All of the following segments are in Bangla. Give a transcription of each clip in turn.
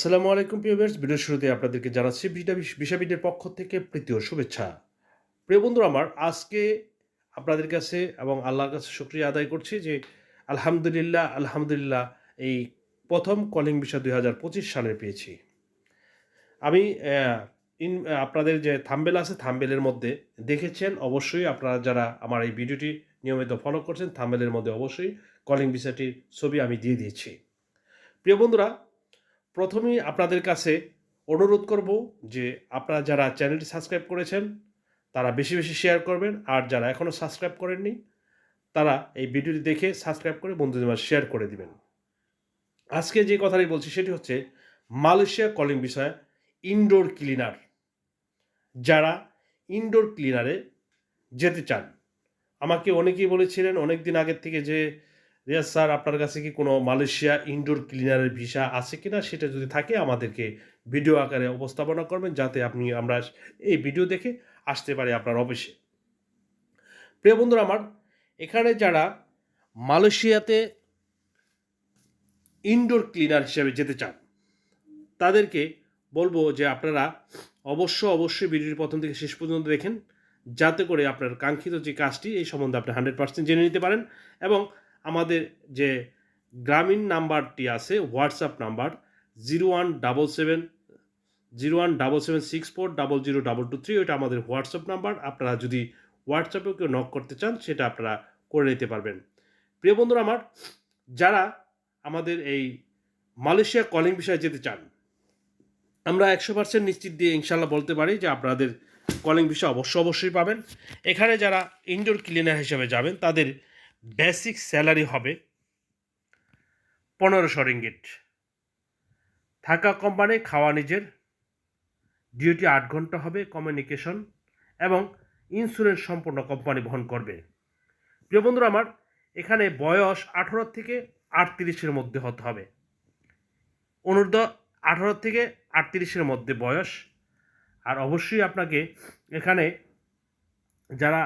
আসসালামু আলাইকুম পিওভার্স ভিডিও শুরুতে আপনাদেরকে জানাচ্ছি ভিটা বিষাবিদের পক্ষ থেকে প্রীতি ও শুভেচ্ছা। প্রিয় বন্ধুরা, আমার আজকে আপনাদের কাছে এবং আল্লাহর কাছে শুক্রিয়া আদায় করছি যে আলহামদুলিল্লাহ আলহামদুলিল্লাহ এই প্রথম কলিং বিষয় দুই হাজার পঁচিশ সালে পেয়েছি। আমি ইন, আপনাদের যে থাম্বেল আছে থাম্বেলের মধ্যে দেখেছেন, অবশ্যই আপনারা যারা আমার এই ভিডিওটি নিয়মিত ফলো করছেন থাম্বেলের মধ্যে অবশ্যই কলিং বিষয়টির ছবি আমি দিয়ে দিয়েছি। প্রিয় বন্ধুরা প্রথমেই আপনাদের কাছে অনুরোধ করব যে আপনারা যারা চ্যানেলটি সাবস্ক্রাইব করেছেন, তারা বেশি বেশি শেয়ার করবেন, আর যারা এখনও সাবস্ক্রাইব করেননি, তারা এই ভিডিওটি দেখে সাবস্ক্রাইব করে বন্ধুদের মাঝে শেয়ার করে দিবেন। আজকে যে কথাটি বলছি সেটি হচ্ছে মালয়েশিয়া কলিং বিষয়ে ইনডোর ক্লিনার যারা ইনডোর ক্লিনারে যেতে চান, আমাকে অনেকেই বলেছিলেন অনেক দিন আগের থেকে যে রিয়াজ স্যার, আপনার কাছে কি কোনো মালয়েশিয়া ইনডোর ক্লিনারের ভিসা আছে কিনা? সেটা যদি থাকে, আমাদেরকে ভিডিও আকারে উপস্থাপনা করবেন, যাতে আপনি, আমরা এই ভিডিও দেখে আসতে পারি আপনার অফিসে। প্রিয় বন্ধুরা আমার, এখানে যারা মালয়েশিয়াতে ইনডোর ক্লিনার হিসেবে যেতে চান, তাদেরকে বলব যে, আপনারা অবশ্য, অবশ্যই ভিডিওটি প্রথম থেকে শেষ পর্যন্ত দেখেন, যাতে করে আপনার কাঙ্ক্ষিত যে কাজটি, এই সম্বন্ধে আপনি হান্ড্রেড পার্সেন্ট জেনে নিতে পারেন এবং আমাদের যে গ্রামীণ নাম্বারটি আছে WhatsApp number zero one double seven zero one double seven six four double zero double two three ওইটা আমাদের হোয়াটসঅ্যাপ নাম্বার। আপনারা যদি হোয়াটসঅ্যাপেও কেউ নক করতে চান, সেটা আপনারা করে নিতে পারবেন। প্রিয় বন্ধুরা আমার, যারা আমাদের এই মালয়েশিয়া কলিং বিষয়ে যেতে চান, আমরা একশো পার্সেন্ট নিশ্চিত দিয়ে ইনশাল্লাহ বলতে পারি যে আপনাদের কলিং বিষয় অবশ্য অবশ্যই পাবেন। এখানে যারা ইনডোর ক্লিনার হিসেবে যাবেন, তাদের বেসিক স্যালারি হবে পনেরোশো রিঙ্গিট থাকা কোম্পানি খাওয়া নিজের, ডিউটি আট ঘণ্টা হবে, কমিউনিকেশন এবং ইন্স্যুরেন্স সম্পূর্ণ কোম্পানি বহন করবে। প্রিয় বন্ধুরা আমার, এখানে বয়স আঠারো থেকে আটত্রিশের মধ্যে হতে হবে। অনূর্ধ্ব আঠারো থেকে আটত্রিশের মধ্যে বয়স। আর অবশ্যই আপনাকে এখানে যারা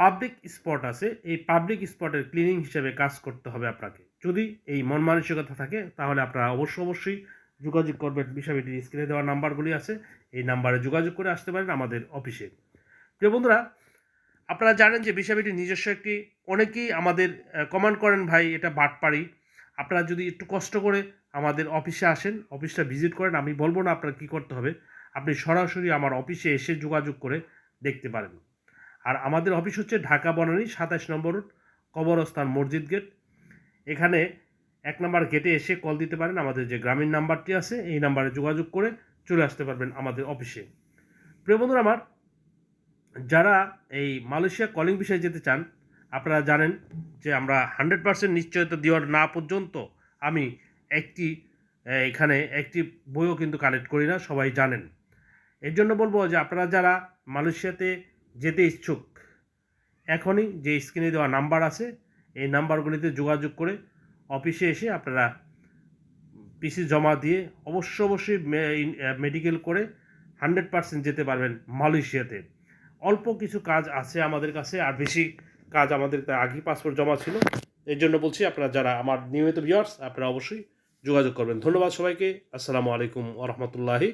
পাবলিক স্পট আছে, এই পাবলিক স্পটের ক্লিনিং হিসেবে কাজ করতে হবে আপনাকে। যদি এই মন মানসিকতা থাকে, তাহলে আপনারা অবশ্য অবশ্যই যোগাযোগ করবেন। বিষয়টির স্ক্রিনে দেওয়া নাম্বারগুলি আছে, এই নাম্বারে যোগাযোগ করে আসতে পারেন আমাদের অফিসে। প্রিয় বন্ধুরা, আপনারা জানেন যে বিষয়টি নিজস্ব একটি, অনেকেই আমাদের কমান্ড করেন ভাই, এটা বাটপাড়ি। আপনারা যদি একটু কষ্ট করে আমাদের অফিসে আসেন, অফিসটা ভিজিট করেন, আমি বলব না আপনার কী করতে হবে। আপনি সরাসরি আমার অফিসে এসে যোগাযোগ করে দেখতে পারেন। আর আমাদের অফিস হচ্ছে ঢাকা বনানী, সাতাশ নম্বর কবরস্থান মসজিদ গেট এখানে এক নম্বর গেটে এসে কল দিতে পারেন। আমাদের যে গ্রামীণ নাম্বারটি আছে, এই নাম্বারে যোগাযোগ করে চলে আসতে পারবেন আমাদের অফিসে প্রিয় বন্ধুরা আমার, যারা এই মালয়েশিয়া কলিং বিষয়ে যেতে চান, আপনারা জানেন যে আমরা হান্ড্রেড পার্সেন্ট নিশ্চয়তা দেওয়ার না পর্যন্ত আমি একটি এখানে একটি বইও কিন্তু কালেক্ট করি না, সবাই জানেন। এর জন্য বলব যে আপনারা যারা মালয়েশিয়াতে যেতে ইচ্ছুক। এখনই যে স্ক্রিনে দেওয়া নাম্বার আছে, এই নাম্বারগুলিতে যোগাযোগ করে অফিসে এসে আপনারা পিসি জমা দিয়ে অবশ্য অবশ্যই মেডিকেল করে হান্ড্রেড পার্সেন্ট যেতে পারবেন মালয়েশিয়াতে। অল্প কিছু কাজ আছে আমাদের কাছে, আর বেশি কাজ আমাদের আগেই পাসপোর্ট জমা ছিল। এর জন্য বলছি আপনারা যারা আমার নিয়মিত ভিউয়ার্স আপনারা অবশ্যই যোগাযোগ করবেন। ধন্যবাদ সবাইকে। আসসালামু আলাইকুম ওরহমতুল্লাহি